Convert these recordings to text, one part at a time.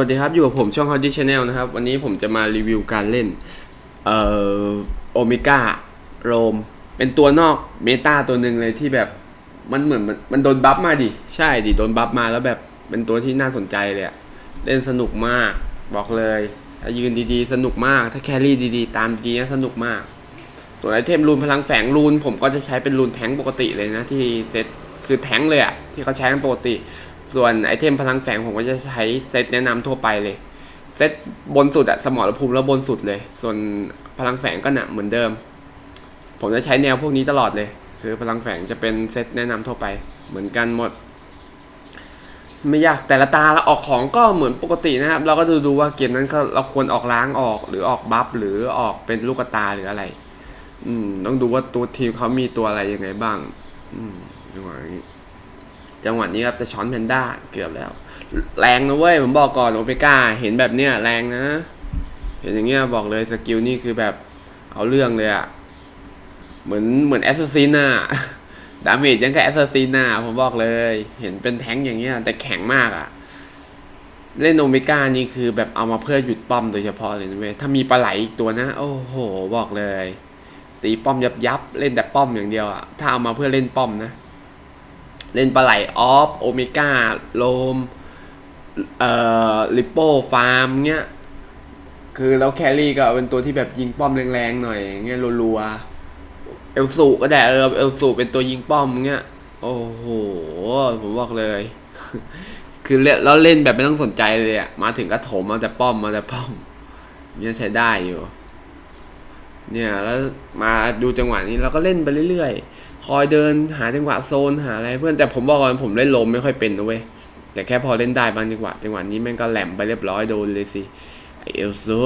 สวัสดีครับอยู่กับผมช่อง Howdy Channel นะครับ วันนี้ผมจะมารีวิวการเล่นเอ่อโอเมก้าโรม เป็นตัวนอกเมตาตัวหนึ่งเลยที่แบบมันเหมือนมันมันโดนบัฟมาดิ ใช่ดิ โดนบัฟมาแล้วแบบเป็นตัวที่น่าสนใจเลยอะเล่นสนุกมากบอกเลยถ้ายืนดีๆ สนุกมาก ถ้าแครี่ดีๆ ตามดีนะสนุกมาก ส่วนไอเทมรูนพลังแฝงรูนผมก็จะใช้เป็นรูนแทงปกติเลยนะที่เซตคือแทงเลยอะที่เขาใช้กันปกติ ส่วนไอเทมพลังแฝงผมก็จะใช้เซตแนะนำทั่วไปเลย เซตบนสุดอะสมรภูมิแล้วบนสุดเลย ส่วนพลังแฝงก็หนะเหมือนเดิม ผมจะใช้แนวพวกนี้ตลอดเลย คือพลังแฝงจะเป็นเซตแนะนำทั่วไป เหมือนกันหมด ไม่ยากแต่ละตาเราออกของก็เหมือนปกตินะครับ เราก็ดูดูว่าเกมนั้นเราควรออกล้างออก หรือออกบัฟหรือออกเป็นลูกตาหรืออะไร อืม ต้องดูว่าตัวทีมเขามีตัวอะไรยังไงบ้าง อืมจังหวะนี้ จังหวะนี้ครับจะช้อนแพนด้าเกือบแล้ว แรงนะเว้ยผมบอกก่อนโอเปก้าเห็นแบบเนี้ยแรงนะ เห็นอย่างเงี้ยบอกเลยสกิลนี่คือแบบเอาเรื่องเลยอะเหมือนเหมือนแอสซัสซินอะดาเมจยังกับแอสซัสซินอะผมบอกเลย เห็นเป็นแท้งอย่างเงี้ยแต่แข็งมากอะเล่นโอเมก้านี่คือแบบเอามาเพื่อหยุดป้อมโดยเฉพาะเลยนะเว้ยถ้ามีปลาไหลอีกตัวนะ โอ้โห บอกเลย ตีป้อมยับยับเล่นแต่ป้อมอย่างเดียวอะถ้าเอามาเพื่อเล่นป้อมนะ เล่นปลาไหลออฟโอเมก้าโลมเอ่อลิปโปฟาร์มเงี้ยคือแล้วแครี่ก็เป็นตัวที่แบบยิงป้อมแรงๆหน่อยเงี้ยรัวๆเอลสูก็ได้เออเอลสูเป็นตัวยิงป้อมเงี้ยโอ้โหผมบอกเลย คือเล่นแล้วเล่นแบบไม่ต้องสนใจเลยอะมาถึงก็โถมมาแต่ป้อมมาแต่ป้อมยังใช้ได้อยู่ เนี่ยแล้วมาดูจังหวะนี้เราก็เล่นไปเรื่อยๆ คอยเดินหาจังหวะโซนหาอะไรเพื่อนแต่ผมบอกก่อนผมเล่นลมไม่ค่อยเป็นนะเว้ยแต่แค่พอเล่นได้บางจังหวะจังหวะนี้แม่งก็แหลมไปเรียบร้อยโดนเลยสิไอเอลซู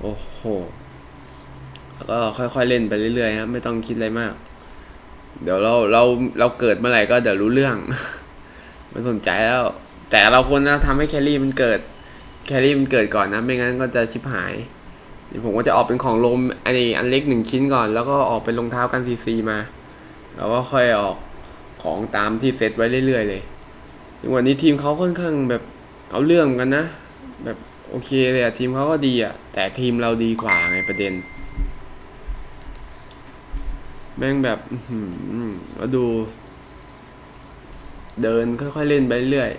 โอ้โหแล้วก็ค่อยๆเล่นไปเรื่อยๆครับไม่ต้องคิดอะไรมาก เดี๋ยวเราเราเราเกิดเมื่อไหร่ก็เดี๋ยวรู้เรื่องไม่สนใจแล้ว แต่เราควรจะทำให้แครี่มันเกิด แครี่มันเกิดก่อนนะ ไม่งั้นก็จะชิบหายเดี๋ยวผมก็จะออกเป็นของลมอันนี้อันเล็กหนึ่งชิ้นก่อน แล้วก็ออกเป็นรองเท้ากันซีซีมา แล้วก็ค่อยออกของตามที่เซตไว้เรื่อยๆเลยวันนี้ทีมเขาค่อนข้างแบบเอาเรื่องกันนะ แบบโอเคเลยอะทีมเขาก็ดีอะแต่ทีมเราดีกว่าไงประเด็น แม่งแบบอือหือแล้วดู เดินค่อยๆเล่นไปเรื่อย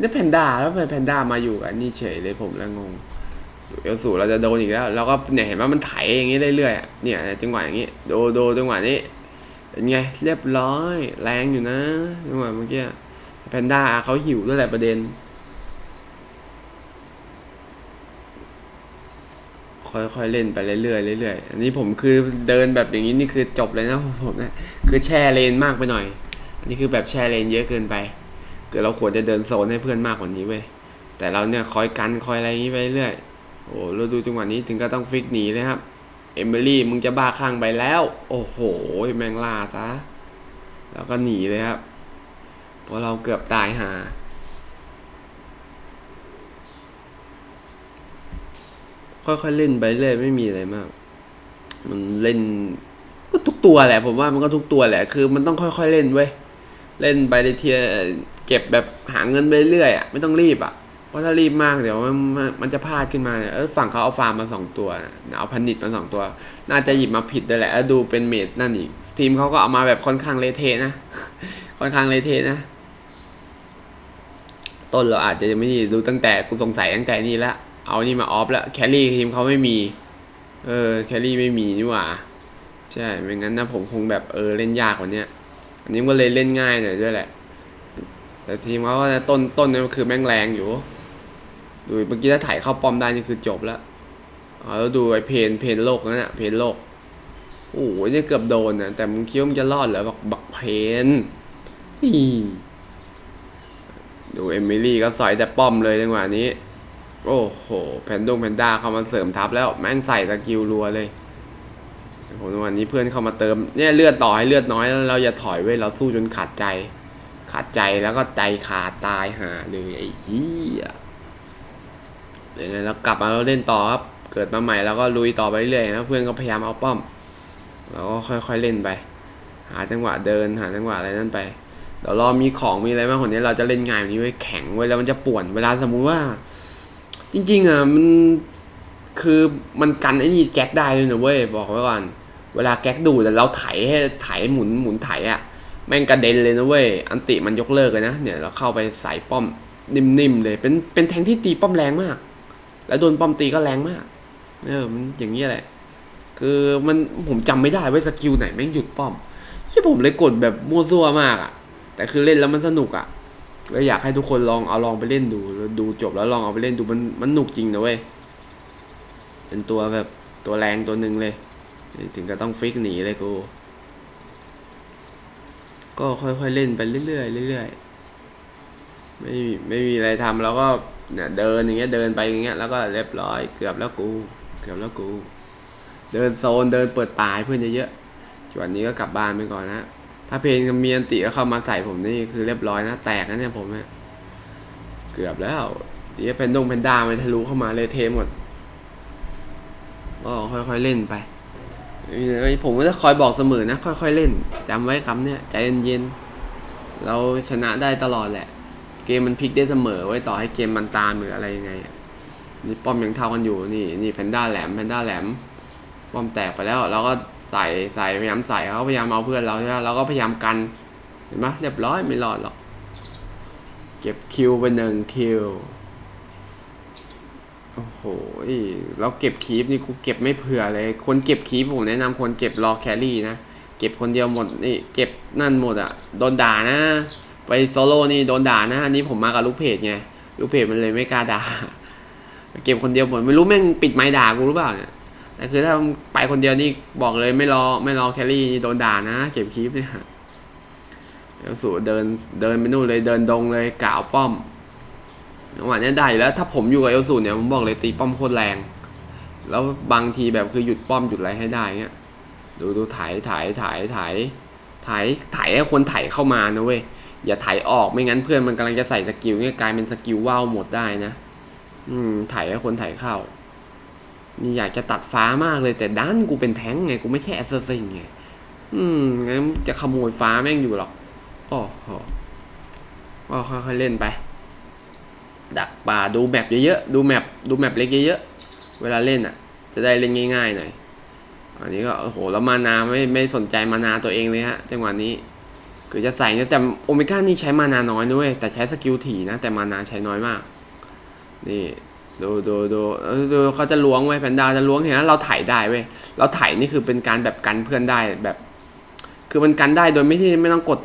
นี่แพนด้าแล้วไมแพนด้ามาอยู่กันนี่เฉยเลยผมแล้วงงเอลสูเราจะโดนอีกแล้วแล้วก็เนี่ยเห็นว่ามันไถอย่างนี้เรื่อยๆอะเนี่ยจังหวะอย่างนี้โดโดจังหวะนี้ เป็นไงเรียบร้อย แรงอยู่นะจังหวะเมื่อกี้แพนด้าเขาหิวด้วยแหละประเด็น ค่อยๆเล่นไปเรื่อยๆเรื่อยๆอันนี้ผมคือเดินแบบอย่างนี้นี่คือจบเลยนะผมนะคือแช่เลนมากไปหน่อย อันนี้คือแบบแช่เลนเยอะเกินไปเกิดเราควรจะเดินโซนให้เพื่อนมากกว่านี้เว้ยแต่เราเนี่ยคอยกันคอยอะไรอย่างนี้ไปเรื่อยโอ้เราดูจังหวะนี้ถึงก็ต้องฟิกหนีเลยครับ เอมิลี่มึงจะบ้าข้างไปแล้ว โอ้โห แมงล่าซะ แล้วก็หนีเลยครับ เพราะเราเกือบตายหาค่อยๆเล่นไปเรื่อยไม่มีอะไรมาก มันเล่นก็ทุกตัวแหละ ผมว่ามันก็ทุกตัวแหละ คือมันต้องค่อยๆเล่นเว้ย เล่นไปเทียเก็บแบบหาเงินไปเรื่อยอะ ไม่ต้องรีบอะ ราะถ้ารีบมากเดี๋ยวมันมันมันจะพลาดขึ้นมาเนี่ยเออฝั่งเขาเอาฟาร์มมาสองตัว เอาพันิดมาสองตัว น่าจะหยิบมาผิดด้วยแหละแล้วดูเป็นเมดนั่นอีก ทีมเขาก็เอามาแบบค่อนข้างเลเทนะ ค่อนข้างเลเทนะต้นเราอาจจะยังไม่ดีดูตั้งแต่กูสงสัยตั้งแต่นี่ละเอานี่มาออฟแล้วแคลรี่ทีมเขาไม่มี เออแคลรี่ไม่มีนี่หว่า ใช่ไม่งั้นนะผมคงแบบเออเล่นยากกว่านี้อันนี้ก็เลยเล่นง่ายหน่อยด้วยแหละ แต่ทีมเขาก็ต้นต้นนี่คือแม่งแรงอยู่ ดูเมื่อกี้ถ้าถ่ายเข้าป้อมได้นี่คือจบแล้วอ๋อแล้วดูไอ้เพนเพนโลกนั่นน่ะเพนโลกโอ้โหนี่เกือบโดนนะแต่มึงคิดว่ามึงจะรอดเหรอบอกบักเพนนี่ดูเอมิลี่ก็สอยแต่ป้อมเลยจังหวะนี้ โอ้โหแพนดงแพนด้าเข้ามาเสริมทัพแล้วแม่งใส่ตะกิวรัวเลยผมวันนี้เพื่อนเข้ามาเติมเนี่ยเลือดต่อให้เลือดน้อยแล้วเราอย่าถอยเว้ยเราสู้จนขาดใจ ขาดใจแล้วก็ใจขาดตายหาเลยไอ้เหี้ย ยังไงแล้วกลับมาเราเล่นต่อครับ เกิดมาใหม่แล้วก็ลุยต่อไปเรื่อยนะเพื่อนก็พยายามเอาป้อมเราก็ค่อยๆเล่นไป หาจังหวะเดินหาจังหวะอะไรนั่นไปเดี๋ยวรอมีของมีอะไรบ้างคนนี้เราจะเล่นง่ายแบบนี้ไว้แข็งไว้แล้วมันจะป่วนเวลาสมมุติว่า จริง ๆอะมันคือมันกันไอ้นี่แก๊กได้เลยนะเว้ยบอกไว้ก่อนเวลาแก๊กดูแต่เราไถให้ไถหมุนหมุนไถอะแม่งกระเด็นเลยนะเว้ยอันติมันยกเลิกเลยนะเนี่ยเราเข้าไปใส่ป้อมนิ่มๆเลยเป็นเป็นแทงที่ตีป้อมแรงมาก แล้วโดนป้อมตีก็แรงมาก เออมันอย่างนี้แหละ คือมันผมจำไม่ได้ว่าสกิลไหนแม่งหยุดป้อมใช่ผมเลยกดแบบมั่วซั่วมากอะ แต่คือเล่นแล้วมันสนุกอะเลยอยากให้ทุกคนลองเอาลองไปเล่นดู ดูจบแล้วลองเอาไปเล่นดูมันมันหนุกจริงนะเว้ย เป็นตัวแบบตัวแรงตัวหนึ่งเลย ถึงก็ต้องฟิกหนีเลยกู ก็ค่อยๆเล่นไปเรื่อยๆเรื่อยๆไม่มีไม่มีอะไรทำแล้วก็ เนี่ยเดินอย่างเงี้ยเดินไปอย่างเงี้ยแล้วก็เรียบร้อยเกือบแล้วกู เกือบแล้วกู เดินโซนเดินเปิดป่าเพื่อนเยอะๆส่วนนี้ก็กลับบ้านไปก่อนนะถ้าเพลงมีอันติก็เข้ามาใส่ผมนี่คือเรียบร้อยนะแตกนะเนี่ยผมเนี่ยเกือบแล้วเดี๋ยวเพนดงเพนด้ามันทะลุเข้ามาเลยเทหมดก็ค่อยๆเล่นไปผมก็จะคอยบอกเสมอนะ ค่อยๆเล่นจำไว้คำเนี่ยใจเย็นๆเราชนะได้ตลอดแหละ เกมมันพลิกได้เสมอไว้ต่อให้เกมมันตามหรืออะไรยังไงนี่ป้อมยังเท่ากันอยู่นี่นี่แพนด้าแหลมแพนด้าแหลม ป้อมแตกไปแล้วเราก็ใส่ใส่พยายามใส่เขาพยายามเอาเพื่อนเราใช่ไหมเราก็พยายามกันเห็นไหมเรียบร้อยไม่รอดหรอกเก็บคิวไปหนึ่งคิวโอ้โหเราเก็บคีปนี่กูเก็บไม่เผื่อเลย คนเก็บคีปผมแนะนำคนเก็บรอแครี่นะ เก็บคนเดียวหมดนี่เก็บนั่นหมดอะโดนด่านะ ไปโซโล่นี่โดนด่านะอันนี้ผมมากับลูกเพจไงลูกเพจมันเลยไม่กล้าด่าเก็บคนเดียวหมดไม่รู้แม่งปิดไม้ด่ากูหรือเปล่าเนี่ยแต่คือถ้าไปคนเดียวนี่บอกเลยไม่รอไม่รอแครี่นี่โดนด่านะ เก็บคลิปเนี่ยเดี๋ยวสูเดินเดินไปนู่นเลยเดินดงเลยกล่าวป้อมจังหวะนี้ได้แล้ว ถ้าผมอยู่กับเอลสูเนี่ยผมบอกเลยตีป้อมโคตรแรง แล้วบางทีแบบคือหยุดป้อมหยุดอะไรให้ได้เงี้ยดูดูถ่ายถ่ายถ่ายถ่ายถ่ายถ่ายให้คนถ่ายเข้ามานะเว้ย อย่าถ่ายออกไม่งั้นเพื่อนมันกำลังจะใส่สกิลเนี่ยกลายเป็นสกิลว่าวหมดได้นะ อืม ถ่ายให้คนถ่ายเข้า นี่อยากจะตัดฟ้ามากเลยแต่ด้านกูเป็นแท้งไงกูไม่ใช่แอสซัสซินไง อืมงั้นจะขโมยฟ้าแม่งอยู่หรอกโอ้โหก็ค่อยๆเล่นไป ดักป่าดูแมปเยอะๆ ดูแมปดูแมปเล็กเยอะๆ เวลาเล่นอะ จะได้เล่นง่ายๆหน่อย อันนี้ก็โอ้โหแล้วมานาไม่ไม่สนใจมานาตัวเองเลยฮะจังหวะนี้ คือจะใส่เนี่ยแต่โอเมก้านี่ใช้มานาน้อยด้วยแต่ใช้สกิลถี่นะ แต่มานาใช้น้อยมาก นี่ดูดูดูดูเขาจะล้วงไว้แพนด้าจะล้วงเห็นไหมเราถ่ายได้เว้ยเราถ่ายนี่คือเป็นการแบบกันเพื่อนได้แบบ คือมันกันได้โดยไม่ที่ไม่ต้องกด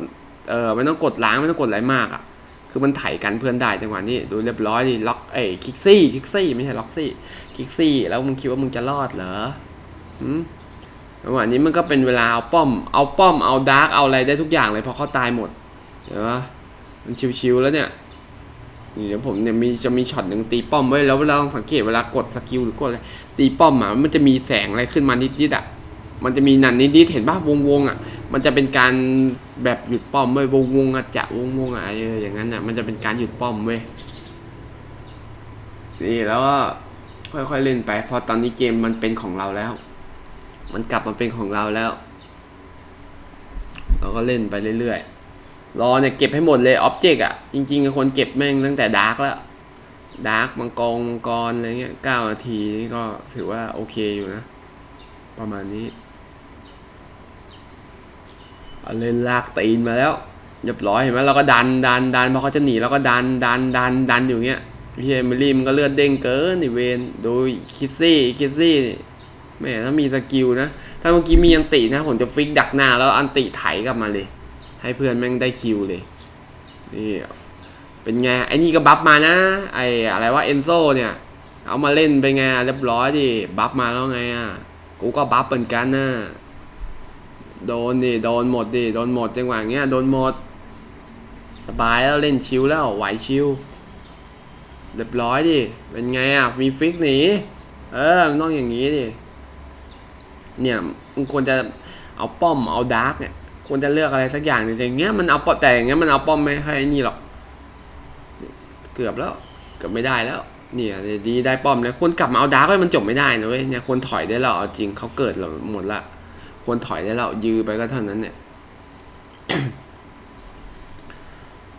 เออไม่ต้องกดล้างไม่ต้องกดอะไรมากอะคือมันถ่ายกันเพื่อนได้จังหวะนี้ดูเรียบร้อยดิล็อกเอ้ยคิกซี่คิกซี่ไม่ใช่ล็อกซี่คิกซี่แล้วมึงคิดว่ามึงจะรอดเหรอหืม จังหวะนี้มันก็เป็นเวลาเอาป้อม เอาป้อม เอาดาร์ก เอาอะไรได้ทุกอย่างเลยเพราะเขาตายหมดเห็นปะมันชิวๆแล้วเนี่ย เดี๋ยวผมเนี่ยมีจะมีช็อตหนึ่งตีป้อมไว้แล้วเราลองสังเกตเวลากดสกิลหรือกดอะไรตีป้อมอะมันจะมีแสงอะไรขึ้นมานิดๆอะ มันจะมีนันนิดๆเห็นป่ะวงๆอะ มันจะเป็นการแบบหยุดป้อมเว้ยวงวงๆอะจะวงวงๆอะเอออย่างนั้นอะ มันจะเป็นการหยุดป้อมเว้ย นี่แล้วก็ค่อยๆเล่นไป พอตอนนี้เกมมันเป็นของเราแล้ว มันกลับมาเป็นของเราแล้ว เราก็เล่นไปเรื่อยๆ รอเนี่ยเก็บให้หมดเลยออบเจกต์อะ จริงๆคนเก็บแม่งตั้งแต่ดาร์กแล้ว ดาร์กมังกรมังกรอะไรเงี้ยเก้านาทีนี่ก็ถือว่าโอเคอยู่นะ ประมาณนี้เเล่นลากตีนมาแล้วเรียบร้อยเห็นไหมเราก็ดันดันดันพอเขาจะหนีเราก็ดันดันดันดันอยู่เงี้ยพี่เอมิลี่มันก็เลือดเด้งเกินนี่เวนดูคิดซี่คิดซี่นี่ แหม่ถ้ามีสกิลนะ ถ้าเมื่อกี้มีอันตินะ ผมจะฟิกดักหน้า แล้วอันติไถกลับมาเลย ให้เพื่อนแม่งได้คิวเลย นี่ เป็นไง ไอ้นี่ก็บัฟมานะ ไอ้อะไรว่าเอนโซเนี่ย เอามาเล่นเป็นไงเรียบร้อยดิ บัฟมาแล้วไงอะ กูก็บัฟเหมือนกันนะ โดนดิ โดนหมดดิ โดนหมดจังหวะเงี้ย โดนหมด สบายแล้วเล่นชิวแล้ว ไหวชิวเรียบร้อยดิ เป็นไงอะ มีฟิกหนี เออมันต้องอย่างนี้ดิ เนี่ยมันควรจะเอาป้อมเอาดาร์กเนี่ยควรจะเลือกอะไรสักอย่างหนึ่งแต่อย่างเงี้ยมันเอาป้อมแต่อย่างเงี้ยมันเอาป้อมไม่ให้นี่หรอก เกือบแล้วเกือบไม่ได้แล้ว เนี่ยดีได้ป้อมแล้วคนกลับมาเอาดาร์กไว้มันจบไม่ได้นะเว้ยเนี่ยคนถอยได้แล้วเอาจริงเขาเกิดเราหมดละคนถอยได้แล้วยื้อไปก็เท่านั้นเนี่ย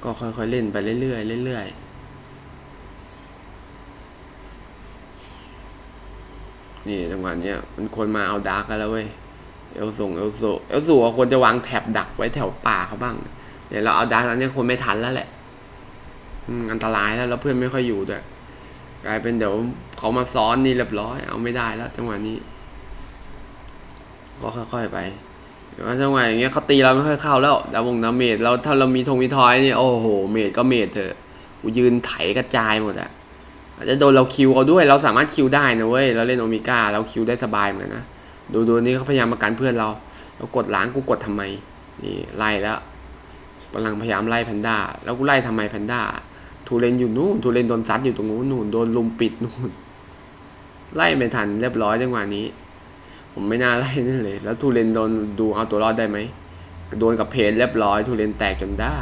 ก็ค่อยๆเล่นไปเรื่อยๆเรื่อยๆ นี่จังหวะเนี้ยมันควรมาเอาดาร์กกันแล้วเว้ยเอลส่งเอลสูเอลสูควรจะวางแท็บดักไว้แถวป่าเขาบ้างเนี่ยเราเอาดาร์กแล้วเนี่ยควรไม่ทันแล้วแหละ อืมอันตรายแล้วแล้วเพื่อนไม่ค่อยอยู่ด้วยกลายเป็นเดี๋ยวเขามาซ้อนนี่เรียบร้อย เอาไม่ได้แล้ว จังหวะนี้ ก็ค่อยๆไปเดี๋ยวจังหวะอย่างเงี้ยเขาตีเราไม่ค่อยเข้าแล้วดาวงดาเมจเราถ้าเรามีธงมีทอยนี่โอ้โหเมจก็เมจเถอะกูยืนไถกระจายหมดอะ อาจจะโดนเราคิวเขาด้วย เราสามารถคิวได้นะเว้ย เราเล่นโอเมก้าเราคิวได้สบายเหมือนกันนะ ดูดูนี่เขาพยายามมากันเพื่อนเรา เรากดล้างกูกดทำไม นี่ไล่แล้วกำลังพยายามไล่แพนด้า แล้วกูไล่ทำไมแพนด้า ทูเรนอยู่นู่น ทูเรนโดนซัดอยู่ตรงนู้นนู่น โดนลุมปิดนู่น ไล่ไม่ทันเรียบร้อยจังหวะนี้ ผมไม่น่าไล่นั่นเลย แล้วทูเรนโดนดูเอาตัวรอดได้ไหม โดนกับเพนเรียบร้อย ทูเรนแตกจนได้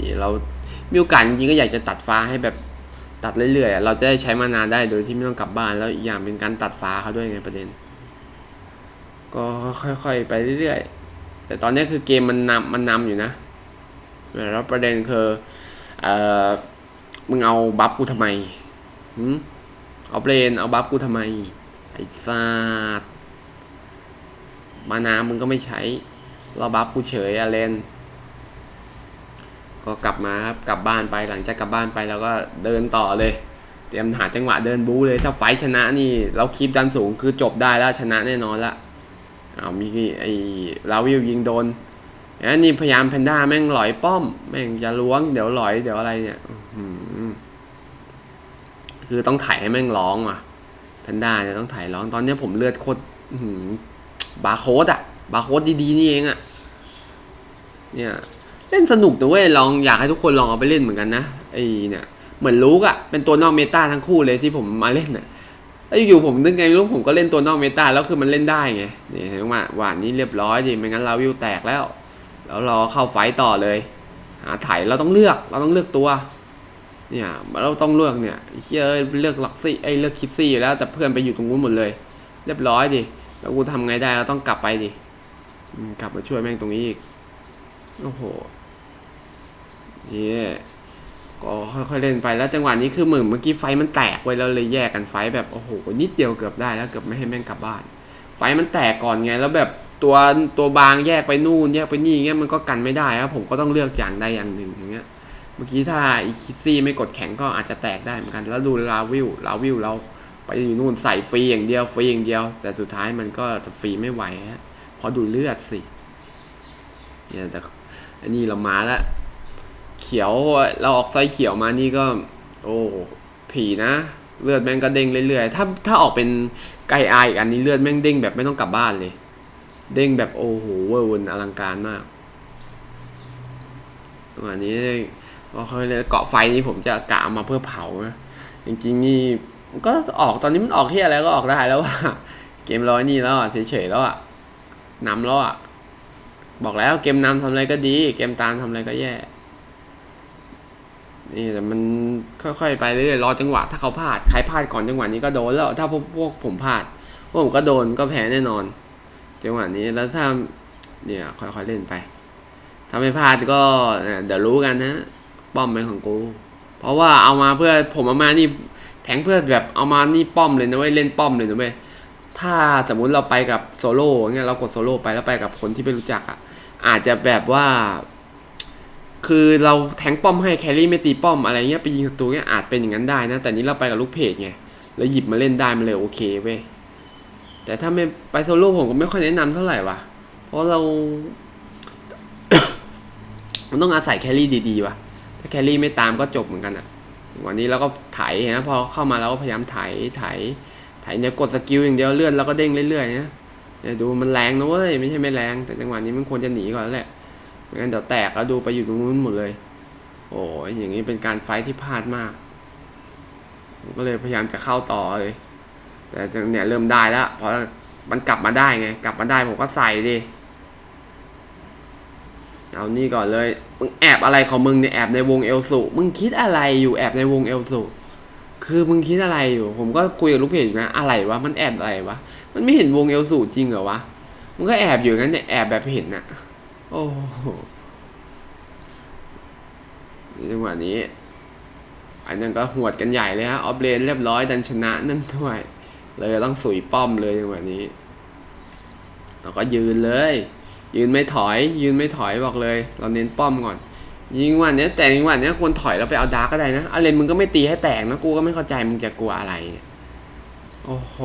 นี่เรา มีโอกาสจริงก็อยากจะตัดฟ้าให้แบบ ตัดเรื่อยๆเราจะได้ใช้มานานได้โดยที่ไม่ต้องกลับบ้านแล้วอีกอย่างเป็นการตัดฟ้าเขาด้วยไงประเด็น ก็ค่อยๆไปเรื่อยๆแต่ตอนนี้คือเกมมันนำมันนำอยู่นะแล้วประเด็นคือเอ่อมึงเอาบัฟกูทำไมหืมเอาเบรนเอาบัฟกูทำไมไอ้ซาดมานามึงก็ไม่ใช้เราบัฟกูเฉยอะเลน ก็กลับมาครับกลับบ้านไปหลังจากกลับบ้านไปแล้วก็เดินต่อเลย เตรียมหาจังหวะเดินบู๊เลยถ้าไฟชนะนี่ เราคีบดันสูงคือจบได้แล้วชนะแน่นอนละเอามีไอ้ลาวิวยิงโดนแล้วนี่พยายามแพนด้าแม่งหลอยป้อม แม่งจะล้วงเดี๋ยวหลอยเดี๋ยวอะไรเนี่ยคือต้องถ่ายให้แม่งร้องอะแพนด้าเนี่ยต้องถ่ายร้องตอนนี้ผมเลือดโคตรอื้อหือบาโค้ดอะ บาโค้ดดีๆนี่เองอะ เนี่ย เล่นสนุกนะเว้ยลองอยากให้ทุกคนลองเอาไปเล่นเหมือนกันนะไอเนี่ยเหมือนลูกอะเป็นตัวนอกเมตาทั้งคู่เลยที่ผมมาเล่นน่ะแล้วอยู่ผมนึกไงไม่รู้ผมก็เล่นตัวนอกเมตาแล้วคือมันเล่นได้ไงนี่เห็นไหมหวานนี้เรียบร้อยดิไม่งั้นเราวิวแตกแล้ว แล้วรอเข้าไฟต่อเลยหาไถเราต้องเลือกเราต้องเลือกตัว เนี่ยเราต้องเลือกเนี่ยเชื่อเลือกล็อกซี่ไอ้เลือกคิดซี่แล้วแต่เพื่อนไปอยู่ตรงนู้นหมดเลย เรียบร้อยดิแล้วกูทำไงได้เราต้องกลับไปดิกลับมาช่วยแม่งตรงนี้อีก โอ้โหนี่ก็ค่อยๆเล่นไปแล้วจังหวะนี้คือเหมือนเมื่อกี้ไฟมันแตกไว้แล้วเลยแยกกันไฟแบบโอ้โหนิดเดียวเกือบได้แล้วเกือบไม่ให้แม่งกลับบ้าน ไฟมันแตกก่อนไงแล้วแบบตัวตัวบางแยกไปนู่นแยกไปนี่เงี้ยมันก็กันไม่ได้ครับผมก็ต้องเลือกอย่างใดอย่างหนึ่งอย่างเงี้ย เมื่อกี้ถ้าอีคิซี่ไม่กดแข็งก็อาจจะแตกได้เหมือนกัน แล้วดูลาวิวลาวิวเราไปอยู่นู่นใส่ฟรีอย่างเดียวฟรีอย่างเดียว แต่สุดท้ายมันก็จะฟรีไม่ไหวฮะเพราะดูเลือดสิเนี่ยแต่ อันนี้เรามาแล้วเขียวเราออกไซส์เขียวมานี่ก็ โอ้ถี่นะ เลือดแม่งก็เด้งเรื่อยๆถ้าถ้าออกเป็นไกอายอันนี้เลือดแม่งเด้งแบบไม่ต้องกลับบ้านเลย เด้งแบบโอ้โหเวอร์วนอลังการมากวันนี้ก็ค่อยเลยเกาะไฟนี้ผมจะกะมาเพื่อเผานะจริงๆนี่ก็ออกตอนนี้มันออกที่อะไรก็ออกได้แล้วว่าเกมร้อยนี่แล้วอะเฉยๆแล้วอะนำแล้วอะ บอกแล้วเกมนำทำอะไรก็ดี เกมตามทำอะไรก็แย่ นี่แต่มันค่อยๆไปเรื่อยๆรอจังหวะ ถ้าเขาพลาดใครพลาดก่อนจังหวะนี้ก็โดนแล้ว ถ้าพวกพวกผมพลาดพวกผมก็โดนก็แพ้แน่นอน จังหวะนี้แล้วถ้าเนี่ยค่อยๆเล่นไป ถ้าไม่พลาดก็เดี๋ยวรู้กันนะป้อมเป็นของกู เพราะว่าเอามาเพื่อผมเอามานี่แทงเพื่อแบบเอามานี่ป้อมเลยนะเว้ยเล่นป้อมเลยนะเว้ยถ้าสมมุติเราไปกับโซโล่เงี้ยเรากดโซโล่ไปแล้วไปกับคนที่ไม่รู้จักอะ อาจจะแบบว่า คือเราแทงป้อมให้แครี่ไม่ตีป้อมอะไรเงี้ยไปยิงศัตรูเงี้ยอาจเป็นอย่างนั้นได้นะ แต่นี้เราไปกับลูกเพจไงแล้วหยิบมาเล่นได้มันเลยโอเคเว้ยแต่ถ้าไม่ไปโซโล่ผมก็ไม่ค่อยแนะนำเท่าไหร่ว่ะ เพราะเรา มันต้องอาศัยแครี่ดีๆว่ะ ถ้าแครี่ไม่ตามก็จบเหมือนกันอะวันนี้เราก็ไถนะพอเข้ามาเราก็พยายามไถไถไถเนี่ยกดสกิลอย่างเดียวเลื่อนแล้วก็เด้งเรื่อยๆนะ เนี่ดูมันแรงนะเว้ยไม่ใช่ไม่แรง แต่จังหวะนี้มันควรจะหนีก่อนแล้วแหละไม่งั้นเดี๋ยวแตกแล้วดูไปอยู่ตรงนู้นหมดเลย โอ้ยอย่างนี้เป็นการไฟท์ที่พลาดมากผมก็เลยพยายามจะเข้าต่อเลย แต่เนี่ยเริ่มได้แล้วเพราะมันกลับมาได้ไง กลับมาได้ผมก็ใส่ดิเอานี่ก่อนเลยมึงแอบอะไรของมึงเนี่ยแอบในวงเอลสุมึงคิดอะไรอยู่แอบในวงเอลสุ คือมึงคิดอะไรอยู่ ผมก็คุยกับลูกเพจอยู่นะ อะไรวะ มันแอบอะไรวะ มันไม่เห็นวงเอลสุจริงเหรอวะมึงก็แอบอยู่งั้นเนี่ยแอบแบบเห็นน่ะโอ้โหจังหวะนี้ อันนั้นก็หวดกันใหญ่เลยฮะ ออฟเลนเรียบร้อยดันชนะนั่นด้วยเลยต้องสุยป้อมเลยจังหวะนี้เราก็ยืนเลย ยืนไม่ถอย ยืนไม่ถอยบอกเลย เราเน้นป้อมก่อน ยิงวันเนี้ยแต่ยิงวันเนี้ยควรถอยแล้วไปเอาดาร์กก็ได้นะอะไรมึงก็ไม่ตีให้แตกนะกูก็ไม่เข้าใจมึงจะกลัวอะไรเนี่ยโอ้โห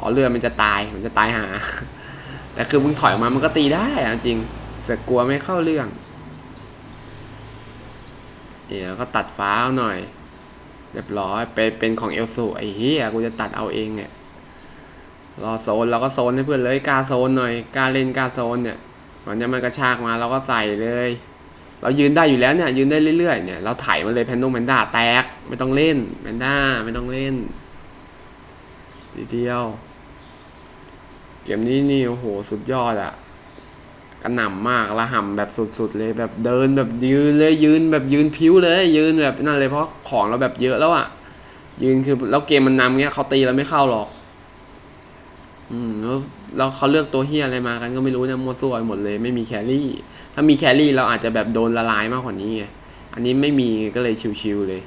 อ๋อเรือมันจะตายมันจะตายหา แต่คือมึงถอยออกมามันก็ตีได้อะจริงแต่กลัวไม่เข้าเรื่อง เดี๋ยวก็ตัดฟ้าเอาหน่อยเรียบร้อยไปเป็นของเอลสูไอ้เหี้ยกูจะตัดเอาเองเนี่ยรอโซนเราก็โซนให้เพื่อนเลยกล้าโซนหน่อยกล้าเล่นกล้าโซนเนี่ยวันนี้มันกระชากมาเราก็ใส่เลย เรายืนได้อยู่แล้วเนี่ยยืนได้เรื่อยๆเนี่ยเราไถมาเลยแพนดงแพนด้าแตกไม่ต้องเล่นแพนด้าไม่ต้องเล่นทีเดียว เกมนี้นี่โอ้โหสุดยอดอะกระหน่ำมากระห่ำแบบสุดๆเลยแบบเดินแบบยืนเลยยืนแบบยืนพิ้วเลย ยืนแบบนั่นเลยเพราะของเราแบบเยอะแล้วอะยืนคือแล้วเกมมันนำเงี้ยเขาตีเราไม่เข้าหรอก อืมแล้วแล้วเขาเลือกตัวเฮียอะไรมากันก็ไม่รู้นะมัวซั่วไปหมดเลย ไม่มีแครี่ ถ้ามีแครี่เราอาจจะแบบโดนละลายมากกว่านี้ไง อันนี้ไม่มีก็เลยชิวๆเลย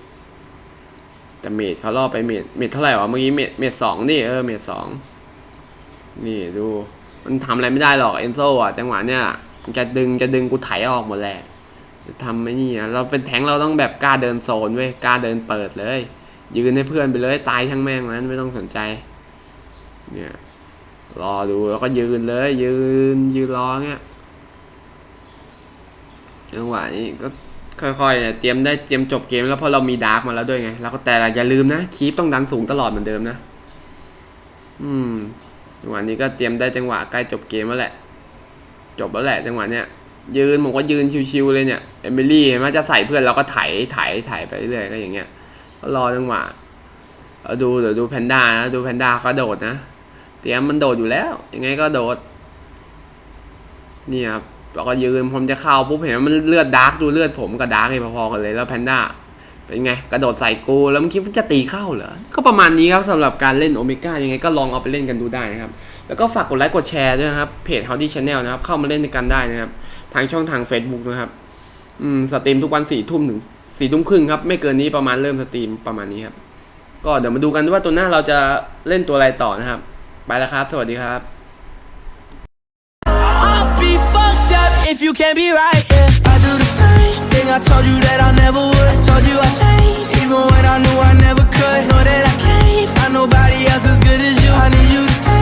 แต่เมดเขาล่อไปเมดเมดเท่าไหร่วะเมื่อกี้เมดเมดสองนี่เออเมดสองนี่ดูมันทำอะไรไม่ได้หรอกเอนโซอะจังหวะเนี้ยจะดึงจะดึงกูไถออกหมดแหละจะทำไม่นี่อะเราเป็นแทงเราต้องแบบกล้าเดินโซนเว้ยกล้าเดินเปิดเลย ยืนให้เพื่อนไปเลยตายทั้งแม่งนั้นไม่ต้องสนใจ เนี่ยรอดูแล้วก็ยืนเลย ยืนยืนรอเงี้ย จังหวะนี้ก็ค่อยๆเตรียมได้เตรียมจบเกมแล้วเพราะเรามีดาร์กมาแล้วด้วยไงแล้วก็แต่อย่าลืมนะคีปต้องดันสูงตลอดเหมือนเดิมนะ อืมจังหวะนี้ก็เตรียมได้จังหวะใกล้จบเกมแล้วแหละ จบแล้วแหละ จังหวะเนี้ยยืนผมก็ยืนชิวๆเลยเนี่ยเอมิลี่เห็นไหมจะใส่เพื่อนเราก็ไถไถไถไปเรื่อยก็อย่างเงี้ยก็รอจังหวะเอาดูเดี๋ยวดูแพนด้านะดูแพนด้าก็โดดนะ เตรียมมันโดดอยู่แล้ว ยังไงก็โดด นี่ครับ เราก็ยืนผมจะเข้าปุ๊บเห็นมันเลือดดาร์กดูเลือดผมกับดาร์กเลยพอๆกันเลยแล้วแพนด้าเป็นไง กระโดดใส่กูแล้วมึงคิดว่าจะตีเข้าเหรอ ก็ประมาณนี้ครับสำหรับการเล่นโอเมก้ายังไงก็ลองเอาไปเล่นกันดูได้นะครับ แล้วก็ฝากกดไลค์กดแชร์ด้วยนะครับ เพจ Howdy Channel นะครับ เข้ามาเล่นกันได้นะครับ ทางช่องทาง Facebook นะครับ อืมสตรีมทุกวันสี่ทุ่มถึงสี่ทุ่มครึ่งครับ ไม่เกินนี้ประมาณเริ่มสตรีมประมาณนี้ครับ ก็เดี๋ยวมาดูกันว่าตัวหน้าเราจะเล่นตัวอะไรต่อนะครับ ไปแล้วครับ สวัสดีครับ if you can't be right, yeah. I do the same thing I told you that I never would. I told you I changed, even when I knew I never could. Know that I can't find nobody else as good as you. I need you to stay.